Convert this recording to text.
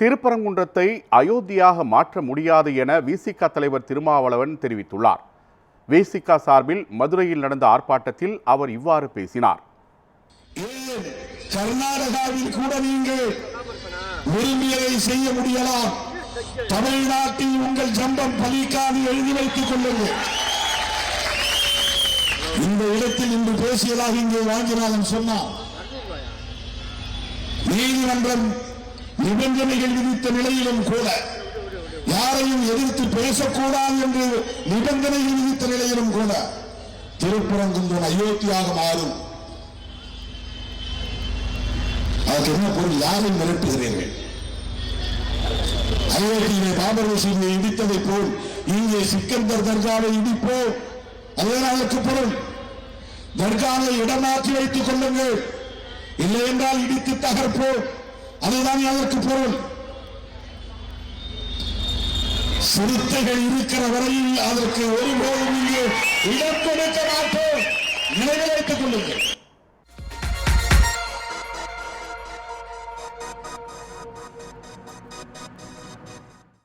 திருப்பரங்குன்றத்தை அயோத்தியாக மாற்ற முடியாது என விசிக தலைவர் திருமாவளவன் தெரிவித்துள்ளார். விசிக சார்பில் மதுரையில் நடந்த ஆர்ப்பாட்டத்தில் அவர் இவ்வாறு பேசினார். கர்நாடகாவில் கூட நீங்கள் விரும்பியதை செய்ய முடியலாம்? தமிழ்நாட்டில் உங்கள் ஜம்பம் பலிக்காது எழுதி வைத்துக் கொள்ளுங்கள். இந்த இடத்தில் இன்று பேசியதாக இங்கே வாங்கினாலும் சொன்னார். நீதிமன்றம் நிபந்தனைகள் விதித்த நிலையிலும் கூட யாரையும் எதிர்த்து பேசக்கூடாது என்று நிபந்தனைகள் விதித்த நிலையிலும் கூட திருப்புறங்குன்றம் அயோத்தியாக மாறும். அதற்கு என்ன பொருள்? யாரை மிரட்டுகிறீர்கள்? அயோத்தியிலே பாபர் விஷயங்களை இடித்ததை போல் இங்கே சிக்கந்தர் தர்காவை இடிப்போம். அதுதான் அதற்கு பொருள் தர்காவை இடமாற்றி வைத்துக் கொள்ளுங்கள். இல்லை என்றால் இடித்து தகர்ப்போம். அதுதான் அதற்கு பொருள். சிறுத்தைகள் இருக்கிற வரையில் அதற்கு ஒருபோதும் இங்கே இடம் கொடுக்க மாட்டோம். நினைவு வைத்துக் கொள்ளுங்கள்.